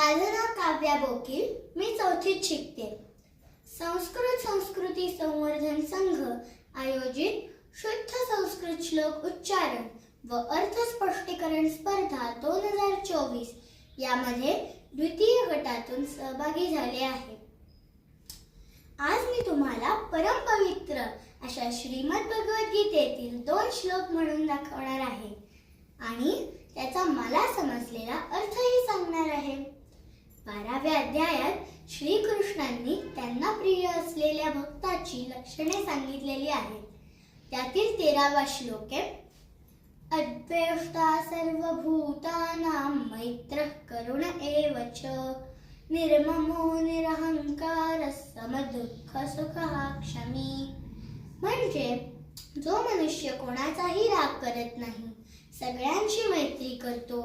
काव्या बोकील. मी चौथीत शिकते. संस्कृत संस्कृती संवर्धन संघ आयोजित शुद्ध संस्कृत श्लोक उच्चारण व अर्थ स्पष्टीकरण स्पर्धा दोन हजार चोवीस यामध्ये द्वितीय गटातून सहभागी झाले आहे. आज मी तुम्हाला परमपवित्र अशा श्रीमद भगवद्गीतेतील दोन श्लोक म्हणून दाखवणार आहे. आणि त्याचा मला समजलेला अर्थही सांगणार आहे. बाराव्या अध्यायात श्रीकृष्णांनी त्यांना प्रिय असलेल्या भक्ताची लक्षणे सांगितलेली आहेत. त्यातील तेरावा श्लोक आहे अद्वेष्टा सर्वभूतानां मैत्रः करुण एव च। निर्ममो निरहंकार समदुःख सुखः क्षमी। म्हणजे जो मनुष्य कोणाचाही राग करत नाही सगळ्यांशी मैत्री करतो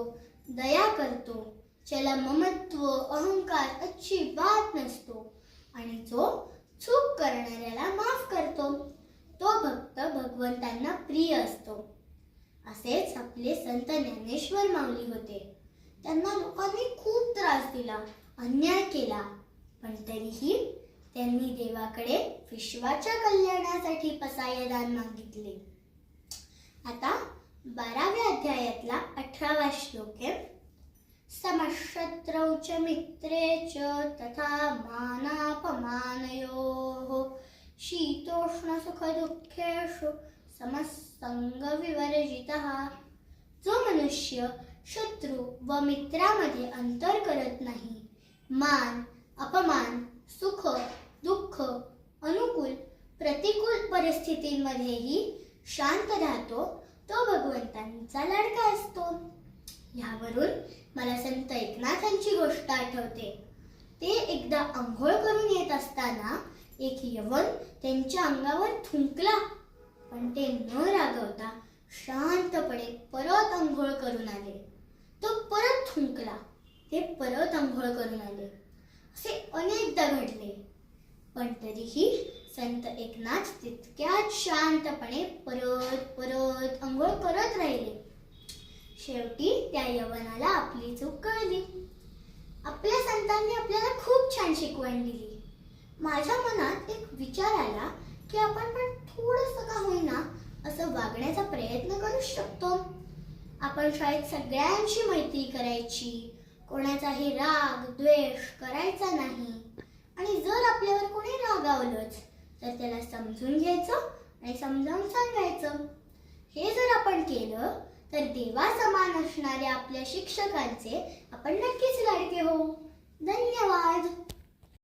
दया करतो ज्याला ममत्व अहंकार अजिबात नसतो आणि जो चूक करणाऱ्याला माफ करतो तो भक्त भगवंतांना प्रिय असतो. असेच आपले संत ज्ञानेश्वर माऊली होते. त्यांना लोकांनी खूप त्रास दिला अन्याय केला पण तरीही त्यांनी देवाकडे विश्वाच्या कल्याणासाठी पसायदान मागितले. आता बाराव्या अध्यायातला अठरावा श्लोक आहे. समशत्रौ च मित्रे च तथा मानापमानयोः। शीतोष्णसुखदुःखेषु समसंगविवर्जितः जो मनुष्य शत्रू व मित्रामध्ये अंतर करत नाही मान अपमान सुख दुःख अनुकूल प्रतिकूल परिस्थितींमध्येही शांत राहतो तो भगवंतांचा लाडका असतो. यावरून मला संत एकनाथांची गोष्ट आठवते. ते एकदा आंघोळ करून येत असताना एक यवन त्यांच्या अंगावर थुंकला. पण ते न रागवता शांतपणे परत आंघोळ करून आले. तो परत थुंकला. ते परत आंघोळ करून आले. असे अनेकदा घडले. पण तरीही संत एकनाथ तितक्याच शांतपणे परत परत आंघोळ करत राहिले. शेवटी त्या यवनाला आपली चूक कळली. आपल्या संतांनी आपल्याला खूप छान शिकवण दिली. माझ्या मनात एक विचार आला की आपण पण थोडस का होईना असं वागण्याचा प्रयत्न करू शकतो. आपण शाळेत सगळ्यांशी मैत्री करायची. कोणाचाही राग द्वेष करायचा नाही. आणि जर आपल्यावर कोणी रागावलंच तर त्याला समजून घ्यायचं आणि समजावून सांगायचं. हे जर आपण केलं तर देवा समान असणाऱ्या आपल्या शिक्षकांचे आपण नक्कीच लाडके हो धन्यवाद.